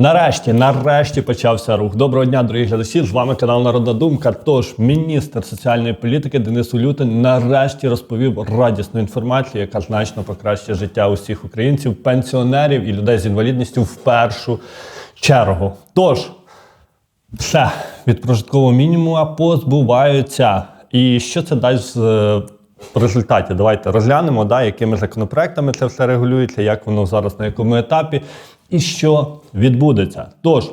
Нарешті, нарешті почався рух. Доброго дня, дорогі глядачі. З вами канал Народна Думка. Тож міністр соціальної політики Денис Улютин нарешті розповів радісну інформацію, яка значно покращує життя усіх українців, пенсіонерів і людей з інвалідністю в першу чергу. Тож все від прожиткового мінімуму позбуваються. І що це дасть е, в результаті? Давайте розглянемо, да, якими законопроектами це все регулюється, як воно зараз на якому етапі і що відбудеться. Тож,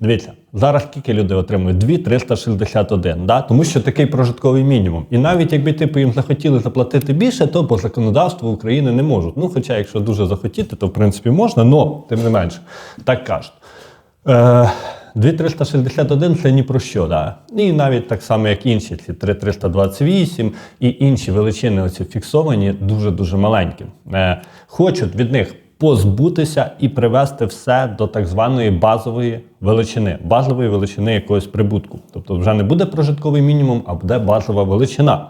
дивіться, зараз скільки людей отримують? 2,361, да? тому що такий прожитковий мінімум. І навіть якби типу їм захотіли заплатити більше, то по законодавству України не можуть. Ну, хоча, якщо дуже захотіти, то в принципі можна, але тим не менше, так кажуть. Е, 2361 це ні про що, да. І навіть так само, як інші, ці 3328 і інші величини, оці фіксовані, дуже-дуже маленькі. Е, хочуть від них позбутися і привести все до так званої базової величини, базової величини якогось прибутку. Тобто вже не буде прожитковий мінімум, а буде базова величина.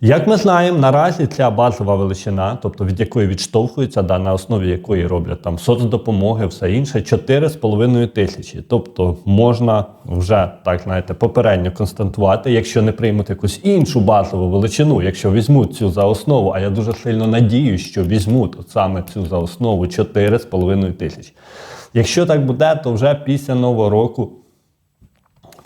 Як ми знаємо, наразі ця базова величина, тобто від якої відштовхується, да, на основі якої роблять там соцдопомоги, все інше, 4,5 тисячі. Тобто можна вже так знаєте, попередньо констатувати, якщо не приймуть якусь іншу базову величину, якщо візьмуть цю за основу, а я дуже сильно надію, що візьмуть от саме цю за основу 4,5 тисячі. Якщо так буде, то вже після нового року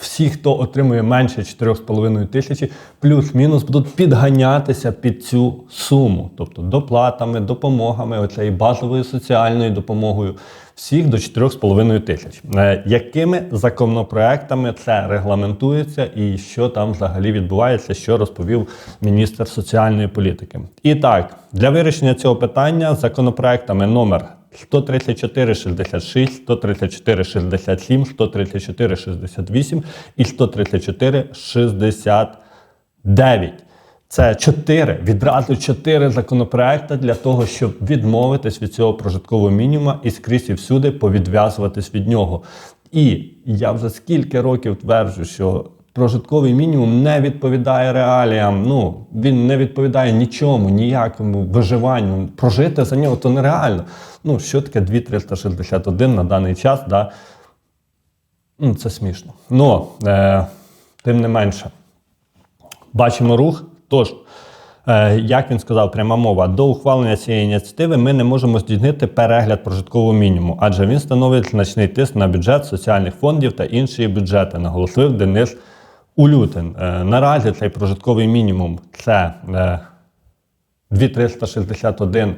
всі, хто отримує менше 4,5 тисячі, плюс-мінус будуть підганятися під цю суму, тобто доплатами, допомогами, оцею базовою соціальною допомогою, всіх до 4,5 тисяч. Е, Якими законопроектами це регламентується і що там взагалі відбувається, що розповів міністр соціальної політики? І так, для вирішення цього питання законопроектами номер 134 66, 134 67, 134 68 і 134 69. Це чотири, відразу чотири законопроекти для того, щоб відмовитись від цього прожиткового мінімуму і скрізь і всюди повідв'язуватись від нього. І я вже скільки років тверджу, що прожитковий мінімум не відповідає реаліям. Ну він не відповідає нічому, ніякому виживанню. Прожити за нього то нереально. Ну що таке 2361 на даний час? Да? Ну, Це смішно. Ну е, тим не менше, бачимо рух. Тож, е, як він сказав, пряма мова, до ухвалення цієї ініціативи ми не можемо здійснити перегляд прожиткового мінімуму, адже він становить значний тиск на бюджет соціальних фондів та інші бюджети, наголосив Денис Улютин. лютень. наразі цей прожитковий мінімум це е, 2361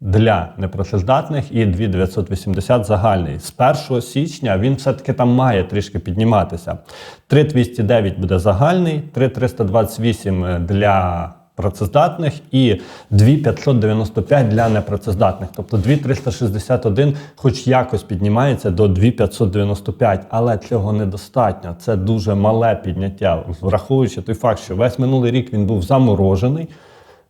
для непрацездатних і 2980 загальний. З 1 січня він все-таки там має трішки підніматися. 3209 буде загальний, 3328 для працездатних і 2595 для непрацездатних. Тобто 2361 хоч якось піднімається до 2595, але цього недостатньо. Це дуже мале підняття, враховуючи той факт, що весь минулий рік він був заморожений.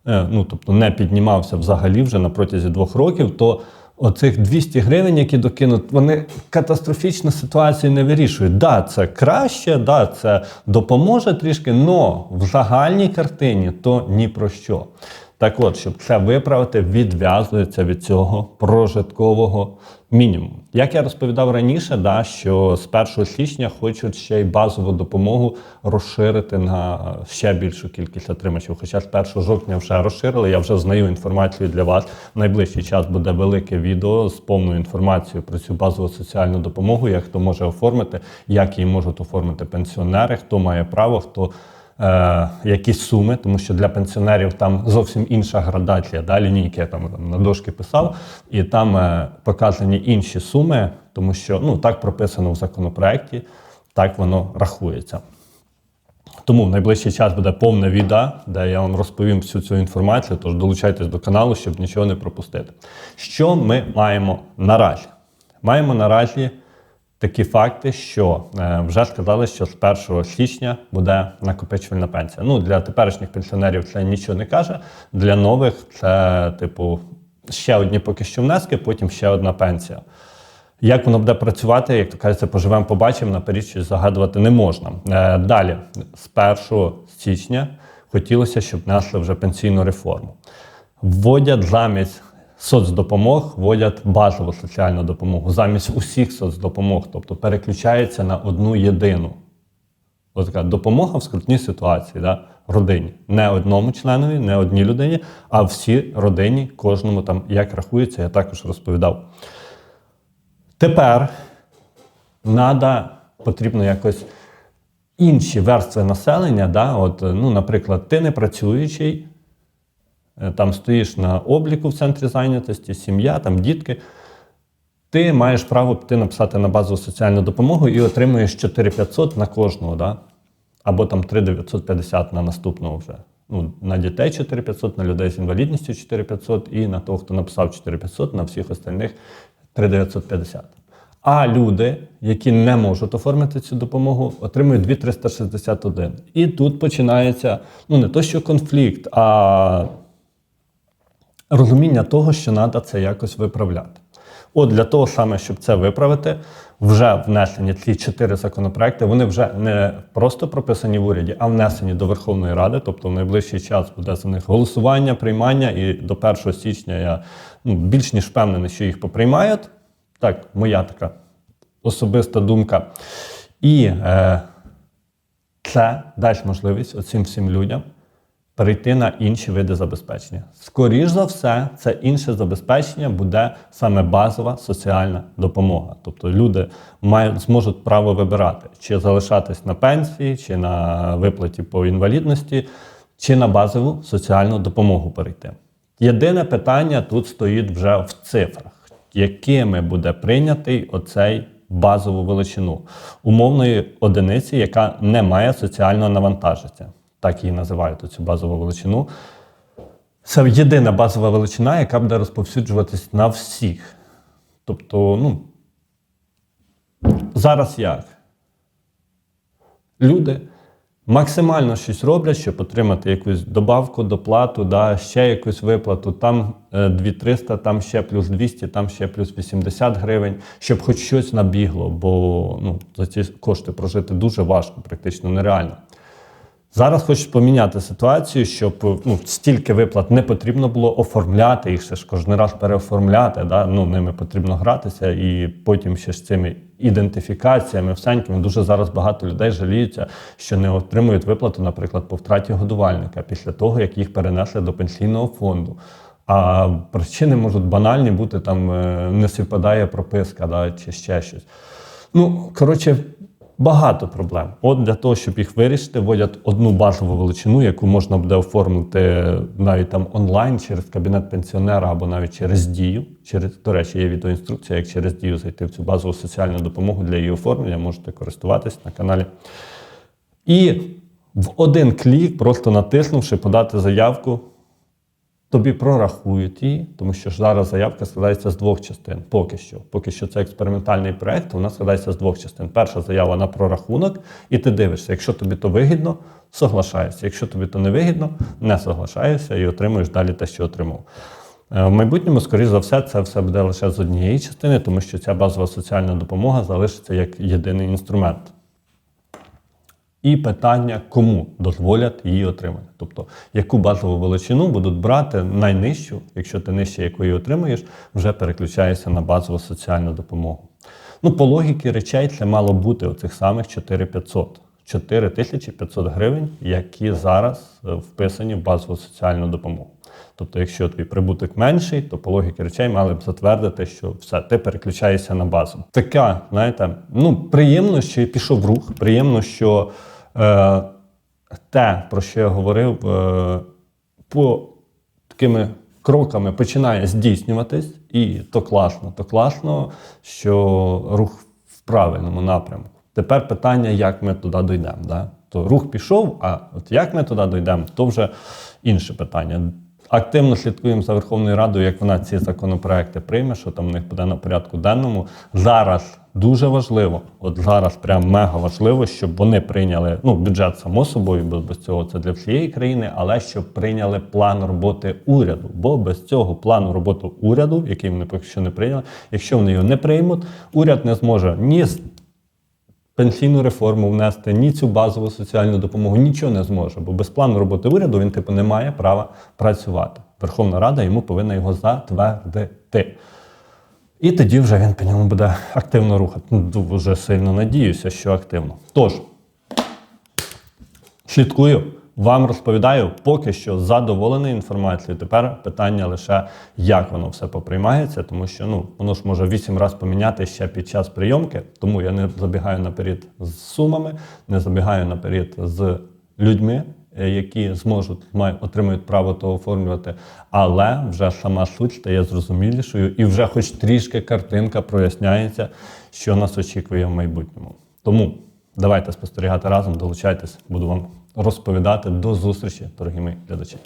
Е, ну тобто не піднімався взагалі вже на протязі двох років, то оцих 200 гривень, які докинуть, вони катастрофічно ситуацію не вирішують. Да, це краще, да, це допоможе трішки, але в загальній картині то ні про що. Так от, щоб це виправити, відв'язується від цього прожиткового мінімуму. Як я розповідав раніше, да, що з 1 січня хочуть ще й базову допомогу розширити на ще більшу кількість отримачів. Хоча з 1 жовтня вже розширили, я вже знаю інформацію для вас. В найближчий час буде велике відео з повною інформацією про цю базову соціальну допомогу, як хто може оформити, як її можуть оформити пенсіонери, хто має право, хто е, якісь суми, тому що для пенсіонерів там зовсім інша градація. Да, лінійки я там, там на дошки писав, і там е, показані інші суми, тому що ну так прописано в законопроекті, так воно рахується. Тому в найближчий час буде повне відео, де я вам розповім всю цю інформацію. Тож долучайтесь до каналу, щоб нічого не пропустити. Що ми маємо наразі? Маємо наразі такі факти, що е, вже сказали, що з 1 січня буде накопичувальна пенсія. Ну для теперішніх пенсіонерів це нічого не каже. Для нових це, типу, ще одні поки що внески, потім ще одна пенсія. Як воно буде працювати, як то кажеться, поживемо, побачимо, наперед щось загадувати не можна. Е, Далі, з 1 січня, хотілося, щоб внесли вже пенсійну реформу. Вводять замість соцдопомог вводять базову соціальну допомогу замість усіх соцдопомог, тобто переключається на одну єдину. Ось така допомога в скрутній ситуації, да? родині. Не одному членові, не одній людині, а всій родині, кожному там як рахується, я також розповідав. Тепер надо, потрібно якось інші верстви населення. Да? От, ну, наприклад, ти не працюючий, там стоїш на обліку в центрі зайнятості, сім'я, там дітки. Ти маєш право піти написати на базову соціальну допомогу і отримуєш 4500 на кожного, да? або там 3950 на наступного вже. Ну, на дітей 4500, на людей з інвалідністю 4500 і на того, хто написав 4500, на всіх остальних 3950. А люди, які не можуть оформити цю допомогу, отримують 2361. І тут починається ну не то, що конфлікт, а розуміння того, що треба це якось виправляти. От для того саме, щоб це виправити, вже внесені ці чотири законопроекти. Вони вже не просто прописані в уряді, а внесені до Верховної Ради. Тобто в найближчий час буде за них голосування, приймання, і до 1 січня я ну, більш ніж впевнений, що їх поприймають. Так, моя така особиста думка. І е, це дасть можливість оцим всім людям перейти на інші види забезпечення. Скоріш за все, це інше забезпечення буде саме базова соціальна допомога. Тобто люди мають зможуть право вибирати, чи залишатись на пенсії, чи на виплаті по інвалідності, чи на базову соціальну допомогу перейти. Єдине питання тут стоїть вже в цифрах, якими буде прийнятий оцей базову величину умовної одиниці, яка не має соціального навантаження так її називають цю базову величину. Це єдина базова величина, яка буде розповсюджуватись на всіх. Тобто, ну, зараз як? Люди максимально щось роблять, щоб отримати якусь добавку, доплату, да, ще якусь виплату, там 2300, там ще плюс 200, там ще плюс 80 гривень, щоб хоч щось набігло, бо ну, за ці кошти прожити дуже важко, практично нереально. Зараз хочуть поміняти ситуацію, щоб ну, стільки виплат не потрібно було оформляти, їх ще ж кожен раз переоформляти. Да? Ну, Ними потрібно гратися, і потім ще з цими ідентифікаціями, всенькими. Дуже зараз багато людей жаліються, що не отримують виплату, наприклад, по втраті годувальника після того, як їх перенесли до пенсійного фонду. А причини можуть банальні бути, там е, не співпадає прописка да, чи ще щось. Ну, коротше. Багато проблем. От для того, щоб їх вирішити, вводять одну базову величину, яку можна буде оформити навіть там онлайн через кабінет пенсіонера або навіть через дію. Через, До речі, є відеоінструкція, як через дію зайти в цю базову соціальну допомогу для її оформлення, можете користуватись на каналі. І в один клік, просто натиснувши, подати заявку. Тобі прорахують її, тому що ж зараз заявка складається з двох частин. Поки що. Поки що це експериментальний проект, вона складається з двох частин. Перша заява на прорахунок, і ти дивишся, якщо тобі то вигідно, соглашаєшся. Якщо тобі то не вигідно, не соглашаєшся і отримуєш далі те, що отримав. Е, в майбутньому, скоріш за все, це все буде лише з однієї частини, тому що ця базова соціальна допомога залишиться як єдиний інструмент. І питання, кому дозволять її отримати. Тобто, яку базову величину будуть брати найнижчу, якщо ти нижче якої отримуєш, вже переключаєшся на базову соціальну допомогу. Ну, по логіки речей, це мало бути оцих самих 4500. 4500 гривень, які зараз е, вписані в базову соціальну допомогу. Тобто, якщо твій прибуток менший, то по логіки речей мали б затвердити, що все, ти переключаєшся на базу. Така, знаєте, ну приємно, що я пішов в рух. Приємно, що е, те, про що я говорив, е, по такими кроками починає здійснюватись, і то класно, то класно, що рух в правильному напрямку. Тепер питання, як ми туди дійдемо. Да? То рух пішов, а от як ми туди дійдемо, то вже інше питання. Активно слідкуємо за Верховною Радою, як вона ці законопроекти прийме, що там в них буде на порядку денному. Зараз дуже важливо, от зараз прям мега важливо, щоб вони прийняли ну, бюджет само собою, бо без цього це для всієї країни, але щоб прийняли план роботи уряду. Бо без цього плану роботи уряду, який вони поки що не прийняли, якщо вони його не приймуть, уряд не зможе ні пенсійну реформу внести, ні цю базову соціальну допомогу, нічого не зможе. Бо без плану роботи уряду він типу не має права працювати. Верховна Рада йому повинна його затвердити. І тоді вже він по ньому буде активно рухати. Ну, Дуже сильно надіюся, що активно. Тож, слідкую, вам розповідаю, поки що задоволений інформацією. Тепер питання лише, як воно все поприймається, тому що ну, воно ж може вісім разів поміняти ще під час прийомки, тому я не забігаю наперед з сумами, не забігаю наперед з людьми, е, які зможуть отримують право то оформлювати, але вже сама суть стає зрозумілішою, і вже хоч трішки картинка проясняється, що нас очікує в майбутньому. Тому давайте спостерігати разом, долучайтесь, буду вам розповідати. До зустрічі, дорогі мої глядачі.